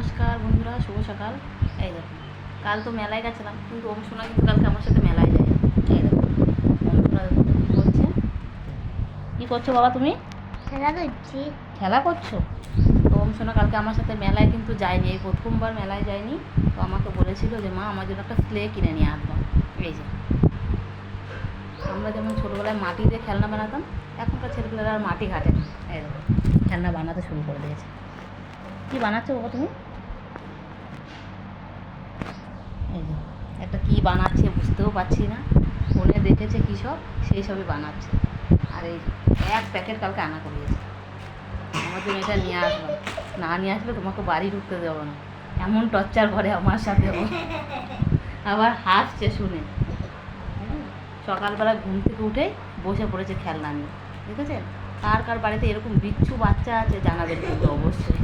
নমস্কার বন্ধুরা শুভ সকাল। এই দেখো কাল তো মেলায় গেছিলাম কিন্তু ওম সোনা কিন্তু কালকে আমার সাথে মেলায় যায় এই দেখো তো কী করছে। কী করছ বাবা তুমি? খেলা করছি। খেলা করছ? তো ওম সোনা কালকে আমার সাথে মেলায় কিন্তু যায়নি এই প্রথমবার মেলায় যায়নি। তো আমাকে বলেছিল যে মা আমার জন্য একটা স্লে কিনে নিয়ে আসব এই যে। আমরা যেমন ছোটোবেলায় মাটি দিয়ে খেলনা বানাতাম এখনকার ছেলেপেলেরা আর মাটি ঘাটে না। এই দেখো খেলনা বানাতে শুরু করে দিয়েছে। কী বানাচ্ছো বাবা তুমি এই যে একটা কী বানাচ্ছে বুঝতেও পারছি না। ফোনে দেখেছে কী সব, সেই সবই বানাচ্ছে। আর এই এক প্যাকেট কালকে আনা করিয়েছে। আমার জন্য এটা নিয়ে আসব। না নিয়ে আসলে তোমাকে বাড়ি ঢুকতে দেবো না। এমন টর্চার করে আমার সাথে। আবার হাসছে শুনে। সকালবেলা ঘুম থেকে উঠে বসে পড়েছে খেলনা নিয়ে। ঠিক আছে কার কার বাড়িতে এরকম বিচ্ছু বাচ্চা আছে জানাবেন কিন্তু অবশ্যই।